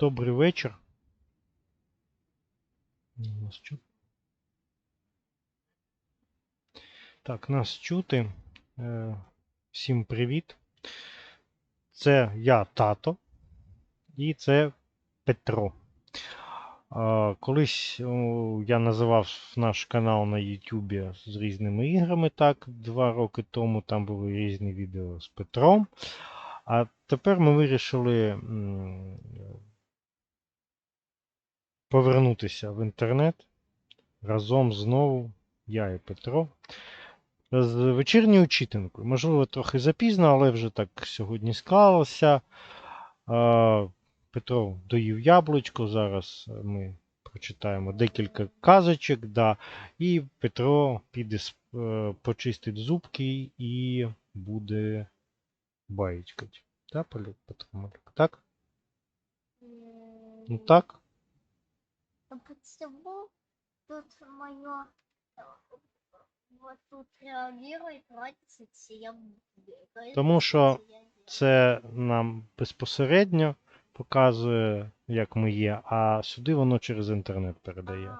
Добрий вечір. Нас чути? Так, нас чути. Е, Всім привіт. Це я тато. І це Петро. Колись я називав наш канал на YouTube з різними іграми, так, два роки тому там були різні відео з Петром. А тепер ми вирішили повернутися в інтернет разом знову, я і Петро. З вечірньою читанкою. Можливо, трохи запізно, але вже так сьогодні склалося. Петро доїв яблучко. Зараз ми прочитаємо декілька казочок. Да, і Петро піде е, почистить зубки і буде баєчкать. Да? Так? Ну так? Почему тут мое вот тут реагирует разница, я Тому що. Це нам безпосередньо показує, як ми є, а сюди воно через інтернет передає.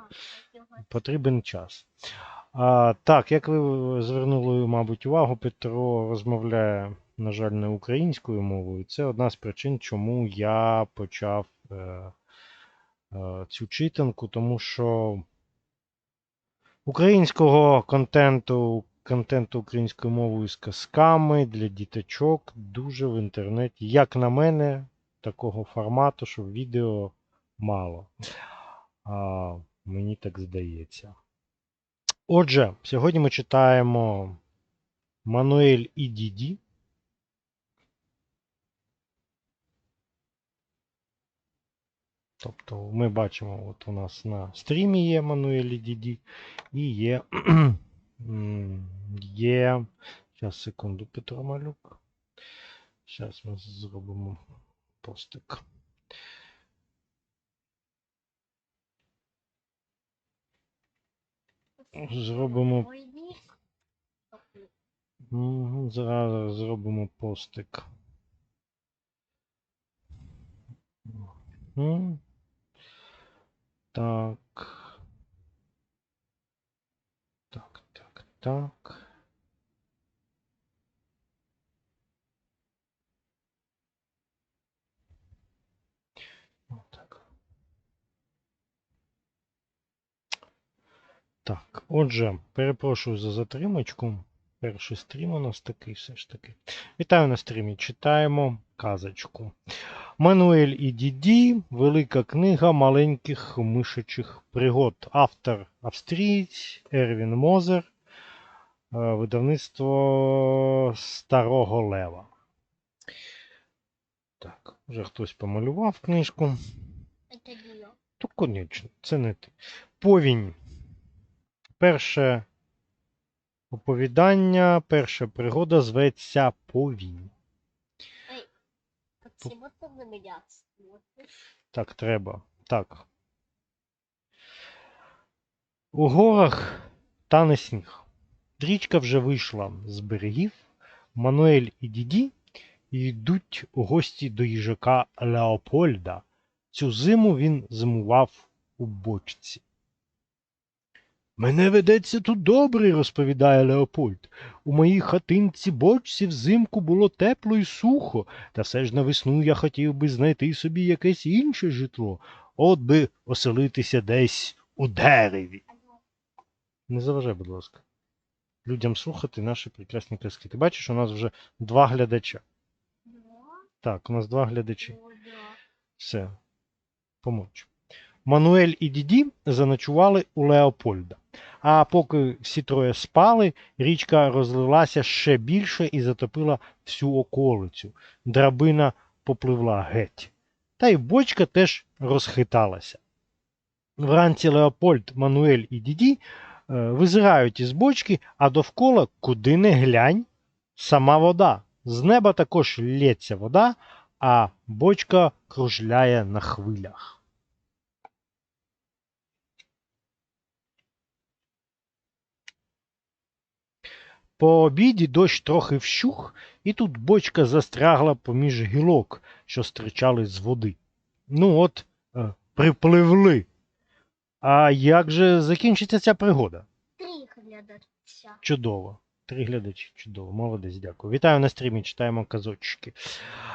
Потрібен час. А, так, як ви звернули, мабуть, увагу, Петро розмовляє, на жаль, не українською мовою. Це одна з причин, чому я почав е, цю читанку, тому що українського контенту, контенту українською мовою з казками для діточок дуже в інтернеті, як на мене, такого формату, що відео мало. А, мені так здається. Отже, сьогодні ми читаємо Мануель і Діді. Тобто ми бачимо, от у нас на стрімі є і Діді, і є. є. Зараз, секунду, Петро Малюк. Зараз ми зробимо постик. Зробимо Зараз зробимо постик. Так. Так, так, так. Отак. Так, отже, перепрошую за затримочку. Перший стрім у нас такий все ж таки. Вітаю на стрімі. Читаємо казочку. Мануель і Діді. Велика книга маленьких мишачих пригод. Автор австрієць Ервін Мозер. Е, Видавництво Старого Лева. Так, вже хтось помалював книжку. Я. То, конечно, це не ти. Повінь. Перше оповідання, перша пригода зветься Повінь. Почему ты на? Так, треба. Так. У горах тане сніг. Річка вже вийшла з берегів. Мануель і Діді йдуть у гості до їжака Леопольда. Цю зиму він зимував у бочці. Мене ведеться тут добре, розповідає Леопольд. У моїй хатинці бочці взимку було тепло і сухо, та все ж на весну я хотів би знайти собі якесь інше житло, от би оселитися десь у дереві. Не заважай, будь ласка. Людям слухати наші прекрасні казки. Ти бачиш, у нас вже два глядача. Да? Так, у нас два глядачі. Все. Помовч. Мануель і Діді заночували у Леопольда. А поки всі троє спали, річка розлилася ще більше і затопила всю околицю. Драбина попливла геть. Та й бочка теж розхиталася. Вранці Леопольд, Мануель і Діді е, визирають із бочки, а довкола, куди не глянь, сама вода. З неба також лється вода, а бочка кружляє на хвилях. По обіді дощ трохи вщух, і тут бочка застрягла поміж гілок, що стирчали з води. Ну от, е, припливли. А як же закінчиться ця пригода? Три глядача. Чудово. Три глядачі, чудово, молодець, дякую. Вітаю на стрімі, читаємо казочки.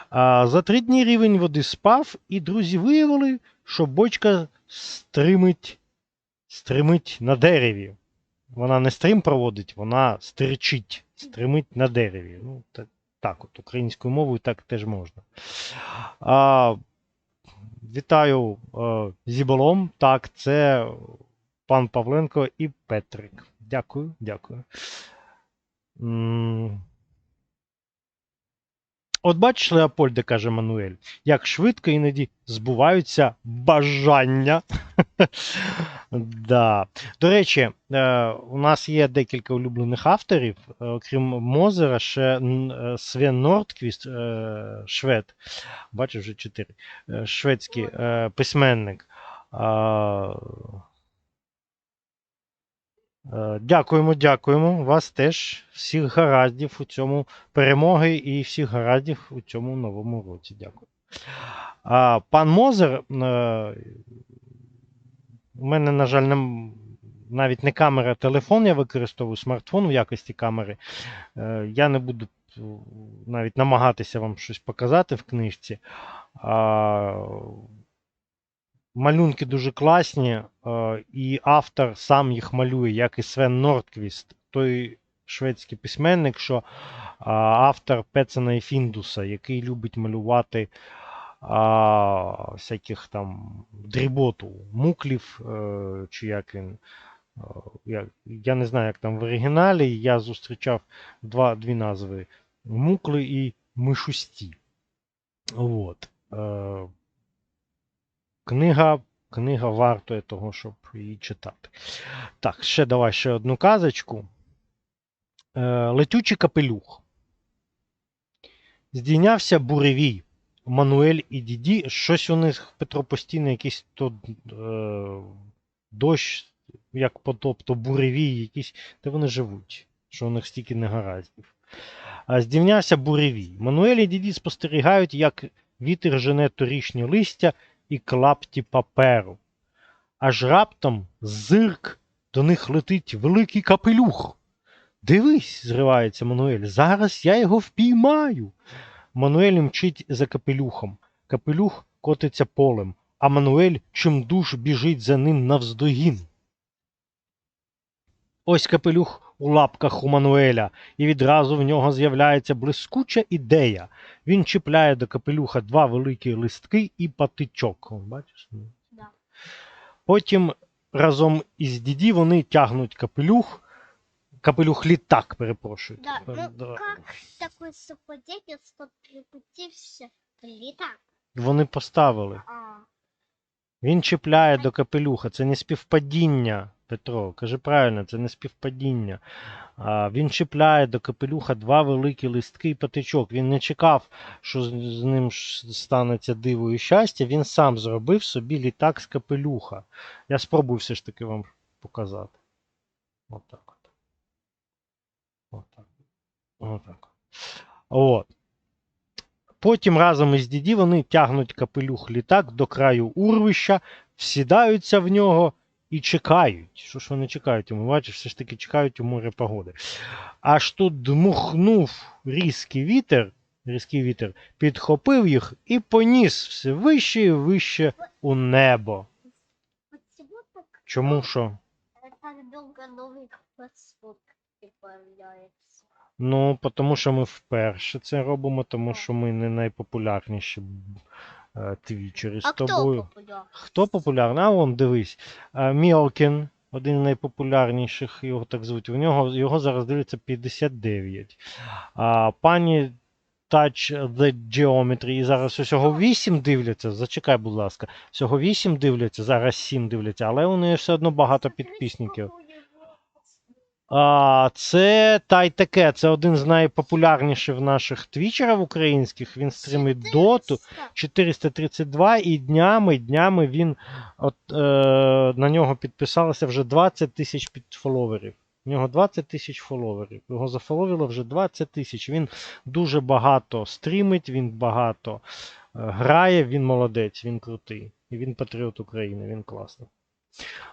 А, за три дні рівень води спав, і друзі виявили, що бочка стримить, стримить на дереві. Вона не стрим проводить, вона стерчить, стримить на дереві. Ну, так, так от, українською мовою так теж можна. А, вітаю е, зіболом. Так, це пан Павленко і Петрик. Дякую, дякую. От бачиш, Леопольде, каже Мануель, як швидко іноді збуваються бажання. Да. До речі, е, у нас є декілька улюблених авторів, е, окрім Мозера, ще е, Свен Нордквіст, швед. Бачиш, вже чотири. Шведський письменник. Дякуємо, дякуємо. Вас теж всіх гараздів у цьому перемоги і всіх гараздів у цьому новому році. Дякую. Пан Мозер, у мене, на жаль, нем- навіть не камера, а телефон, я використовую смартфон в якості камери. Е, я не буду е, навіть намагатися вам щось показати в книжці. Малюнки дуже класні, е, і автор сам їх малює, як і Свен Нордквіст, той шведський письменник, що автор Пецена і Фіндуса, який любить малювати а, всяких там дріботу, муклів, е, чи як він. е, Я, я не знаю, як там в оригіналі. Я зустрічав два, дві назви: мукли і мишусті. От. Е, Книга, книга вартує того, щоб її читати. Так, ще давай ще одну казочку. Летючий капелюх. Здійнявся буревій. Мануель і Діді. Щось у них Петро постійно якийсь то е, дощ, як потоп, то буревій, якісь. Де вони живуть? Що у них стільки негараздів. А здійнявся буревій. Мануель і Діді спостерігають, як вітер жене торішнє листя і клапті паперу. Аж раптом зирк до них летить великий капелюх. Дивись, зривається Мануель, зараз я його впіймаю. Мануель мчить за капелюхом. Капелюх котиться полем, а Мануель чимдуж біжить за ним навздогін. Ось капелюх у лапках у Мануеля, і відразу в нього з'являється блискуча ідея. Він чіпляє до капелюха два великі листки і патичок. Бачиш? Да. Потім разом із діді вони тягнуть капелюх. Капелюх літак, перепрошую. Да, Тепер, ну да. как такой совпадение, что прикутився літак? Вони поставили. А, Він чіпляє до капелюха. Це не співпадіння, Петро. Кажи правильно, це не співпадіння. А, він чіпляє до капелюха два великі листки і патичок. Він не чекав, що з, з ним ш- станеться диво і щастя. Він сам зробив собі літак з капелюха. Я спробую все ж таки вам показати. Отак от. Отак. Отак. От. Потім разом із діді вони тягнуть капелюх літак до краю урвища, всідаються в нього і чекають. Що ж вони чекають йому? Бачиш, все ж таки чекають у море погоди. Аж тут дмухнув різкий вітер, різкий вітер, підхопив їх і поніс все вище і вище у небо. Чому що? так долго новый фастфуд появляется? Ну, тому що ми вперше це робимо, тому що ми не найпопулярніші е, твічери з тобою. Хто популярний? А вон дивись. Е, Мілкін, один з найпопулярніших, його так звуть. У нього його зараз дивиться 59. А пані Touch the Geometry, і зараз усього 8 дивляться. Зачекай, будь ласка. Всього 8 дивляться, зараз 7 дивляться, але у неї все одно багато підписників. Це та й таке. Це один з найпопулярніших наших твічерів українських. Він стримить доту. 432 і днями, днями він от, е, на нього підписалося вже 20 тисяч підфоловерів. У нього 20 тисяч фоловерів. Його зафоловило вже 20 тисяч. Він дуже багато стрімить, він багато грає, він молодець, він крутий. І він патріот України, він класний.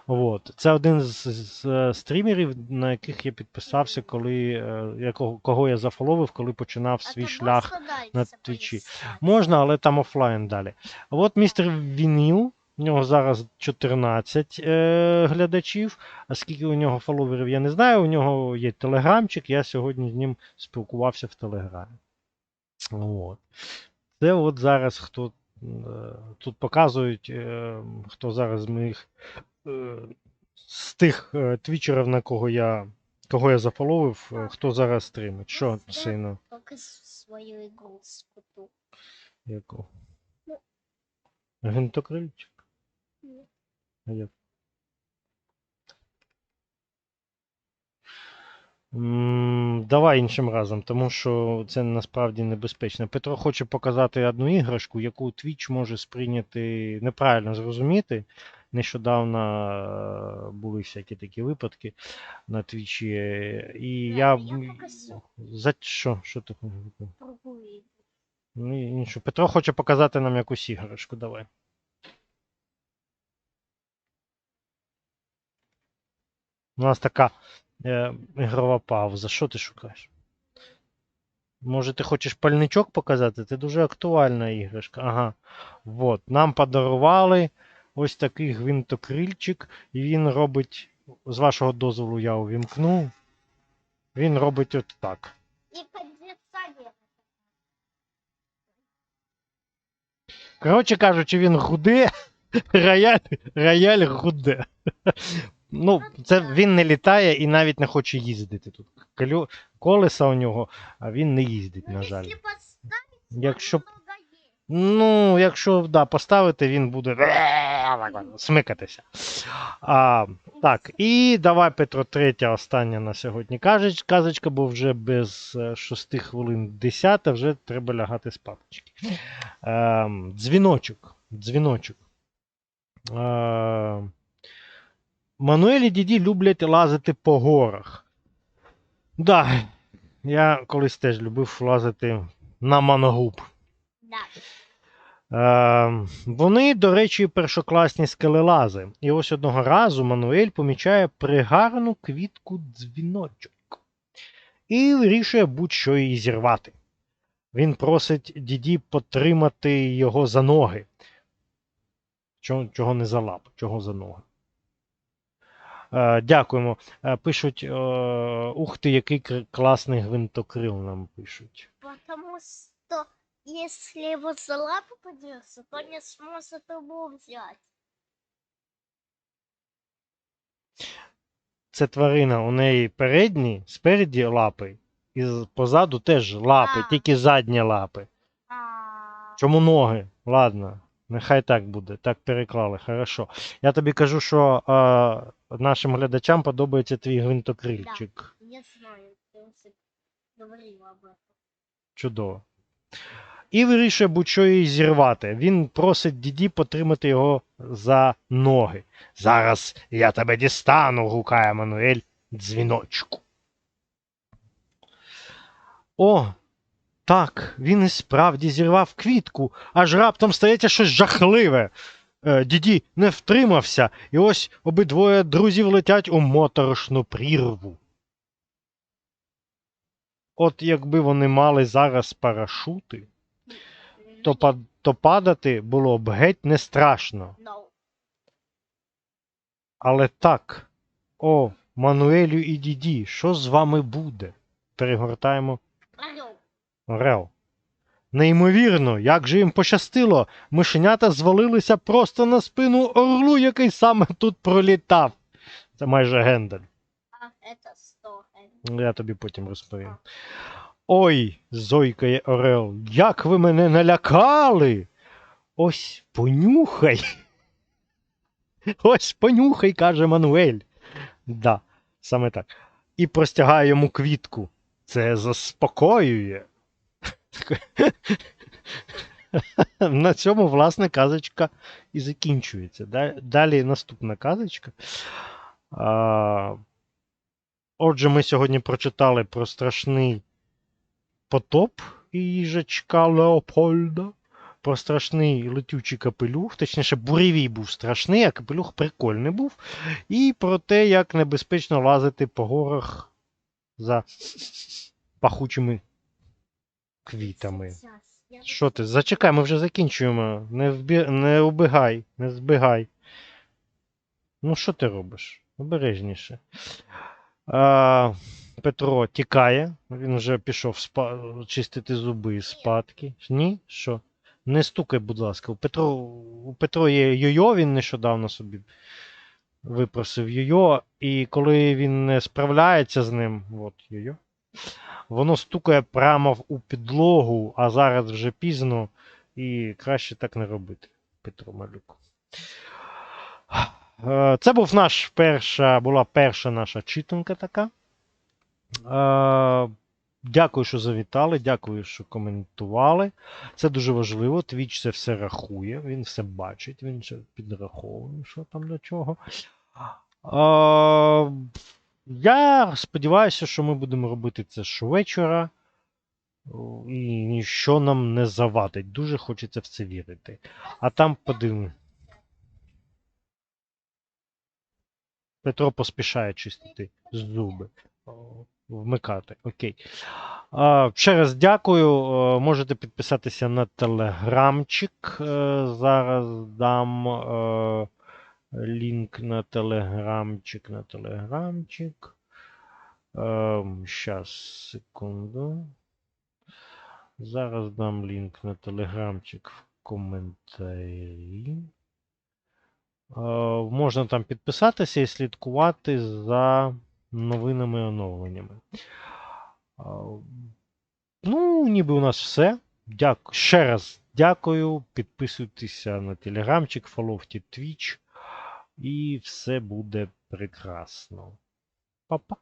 От. Це один з, з е, стрімерів, на яких я підписався, коли е, якого, кого я зафоловив, коли починав свій шлях. на Твічі. Можна, але там офлайн далі. От містер Вініл, у нього зараз 14 е, глядачів. А скільки у нього фоловерів, я не знаю. У нього є телеграмчик, я сьогодні з ним спілкувався в телеграмі. От. Це от зараз хто е, тут показують, е, хто зараз з моїх з тих е, твічерів, на кого я. Кого я зафоловив, е, хто зараз стримить. Що, сину? Только свою игру спуту. Яку? Ну. Гвинтокрильчик? Ні. А як? Давай іншим разом, тому що це насправді небезпечно. Петро хоче показати одну іграшку, яку Twitch може сприйняти неправильно зрозуміти. Нещодавно е, були всякі такі випадки на Твічі. І я. я. За що? Що ти? Ну, іншу. Петро хоче показати нам якусь іграшку. Давай. У нас така е, ігрова пауза. Що ти шукаєш? Може, ти хочеш пальничок показати? Це дуже актуальна іграшка. Ага. Вот. Нам подарували ось такий гвинтокрильчик, і він робить, з вашого дозволу я увімкну. Він робить от так. Коротше кажучи, він гуде, рояль, рояль гуде. Ну, це він не літає і навіть не хоче їздити тут. Колеса у нього, а він не їздить, на жаль. Якщо. Ну, якщо да, поставити, він буде смикатися. А, так, і давай, Петро, третя, остання на сьогодні кажеч, казочка, бо вже без 6 хвилин 10, вже треба лягати спаточки. Ем, дзвіночок. Дзвіночок. Ем, Мануель і діді люблять лазити по горах. Да, я колись теж любив лазити на мангуб. Да. Е, вони, до речі, першокласні скелелази. І ось одного разу Мануель помічає пригарну квітку дзвіночок і вирішує будь-що її зірвати. Він просить діді потримати його за ноги. Чого, чого не за лап, чого за ноги. Е, дякуємо. Е, пишуть: е, ух ти, який класний гвинтокрил нам пишуть. Потому что если его за лапу подержится, то не сможет его взять. Це тварина, у неї передні, спереді лапи, і позаду теж лапи, А. тільки задні лапи. А, Чому ноги? Ладно, нехай так буде, так переклали, хорошо. Я тобі кажу, що е, нашим глядачам подобається твій гвинтокрильчик. Я знаю, ты уже говорила об этом. Чудово. І вирішує будь-що її зірвати. Він просить діді потримати його за ноги. Зараз я тебе дістану, гукає Мануель дзвіночку. О, так, він і справді зірвав квітку, аж раптом стається щось жахливе. Е, діді не втримався, і ось обидвоє друзів летять у моторошну прірву. От якби вони мали зараз парашути, то, па- то падати було б геть не страшно. Але так, о, Мануелю і діді, що з вами буде? Перегортаємо Орел. Неймовірно, як же їм пощастило, мишенята звалилися просто на спину орлу, який саме тут пролітав. Це майже Гендель. А это сто. Ну, Я тобі потім розповім. Ой, зойкає Орел, як ви мене налякали. Ось понюхай. Ось понюхай, каже Мануель. Да, саме так. І простягає йому квітку. Це заспокоює. На цьому, власне, казочка і закінчується. Далі наступна казочка. Отже, ми сьогодні прочитали про страшний потоп і їжачка Леопольда. про страшний летючий капелюх, точніше, буревій був страшний, а капелюх прикольний був. І про те, як небезпечно лазити по горах за пахучими квітами. Що ти? Зачекай, ми вже закінчуємо. Не, вбі... не убігай, не збігай. Ну, що ти робиш? Обережніше. А, Петро тікає. Він вже пішов спа... чистити зуби спадки. Ні? Що? Не стукай, будь ласка. У Петро, у Петро є йо-йо, він нещодавно собі випросив йо-йо, і коли він не справляється з ним, от йо-йо, воно стукає прямо у підлогу, а зараз вже пізно, і краще так не робити, Петро Малюк. Е, Це був наш перша, була перша наша читанка така. Е, Дякую, що завітали, дякую, що коментували. Це дуже важливо. Twitch це все рахує, він все бачить, він все підраховує, що там до чого. Е, я сподіваюся, що ми будемо робити це щовечора. І ніщо нам не завадить. Дуже хочеться в це вірити. А там подивимо. Петро поспішає чистити зуби. Вмикати. Окей. Ще раз дякую. Е, Можете підписатися на телеграмчик. Е, Зараз дам е, лінк на телеграмчик. На телеграмчик. Зараз, секунду. Зараз дам лінк на телеграмчик в коментарі. Можна там підписатися і слідкувати за новинами і оновленнями. Ну, ніби у нас все. Дякую. Ще раз дякую. Підписуйтеся на телеграмчик, фоловте Twitch. І все буде прекрасно. Па-па.